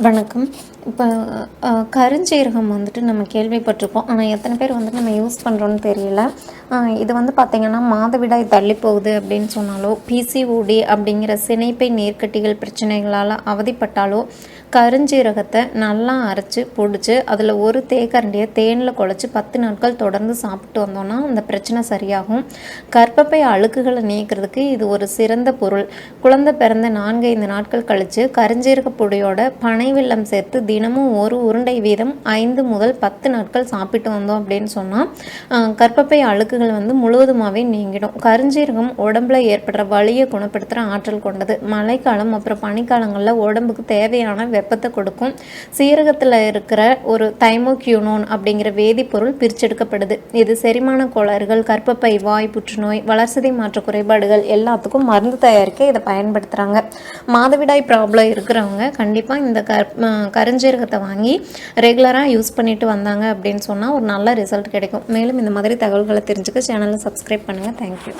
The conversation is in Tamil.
வணக்கம். இப்போ கருஞ்சீரகம் வந்துட்டு நம்ம கேள்விப்பட்டிருப்போம். ஆனால் எத்தனை பேர் வந்துட்டு நம்ம யூஸ் பண்ணுறோன்னு தெரியல. இது வந்து பார்த்திங்கன்னா மாதவிடாய் தள்ளி போகுது அப்படின்னு சொன்னாலோ பிசிஓடி அப்படிங்கிற சினைப்பை நீர்க்கட்டிகள் பிரச்சனைகளால் அவதிப்பட்டாலோ கருஞ்சீரகத்தை நல்லா அரைச்சி பொடிச்சு அதில் ஒரு தேக்கரண்டியை தேனில் குழச்சி பத்து நாட்கள் தொடர்ந்து சாப்பிட்டு வந்தோம்னா அந்த பிரச்சனை சரியாகும். கர்ப்பப்பை அழுக்குகளை நீக்கிறதுக்கு இது ஒரு சிறந்த பொருள். குழந்தை பிறந்த நான்கு ஐந்து நாட்கள் கழித்து கருஞ்சீரக பொடியோட பனை வெள்ளம் சேர்த்து தினமும் ஒரு உருண்டை வீதம் ஐந்து முதல் பத்து நாட்கள் சாப்பிட்டு வந்தோம் அப்படின்னு சொன்னால் கற்பப்பை அழுக்குகள் வந்து முழுவதுமாகவே நீங்கிடும். கருஞ்சீரகம் உடம்புல ஏற்படுற வலியை குணப்படுத்துகிற ஆற்றல் கொண்டது. மழைக்காலம் அப்புறம் பனிக்காலங்களில் உடம்புக்கு தேவையான வெப்பத்தை கொடுக்கும். சீரகத்தில் இருக்கிற ஒரு தைமோக்யூனோன் அப்படிங்கிற வேதிப்பொருள் பிரிச்செடுக்கப்படுது. இது செரிமான கோளாறுகள் கற்பப்பை வாய் புற்றுநோய் வளர்சிதை மாற்ற குறைபாடுகள் எல்லாத்துக்கும் மருந்து தயாரிக்க இதை பயன்படுத்துகிறாங்க மாதவிடாய் ப்ராப்ளம் இருக்கிறவங்க கண்டிப்பாக இந்த கற் அஹ் கருஞ்சீரகத்தை வாங்கி ரெகுலராக யூஸ் பண்ணிட்டு வந்தாங்க அப்படின்னு சொன்னால் ஒரு நல்ல ரிசல்ட் கிடைக்கும். மேலும் இந்த மாதிரி தகவல்களை தெரிஞ்சுக்க சேனலை சப்ஸ்கிரைப் பண்ணுங்கள் தேங்க்யூ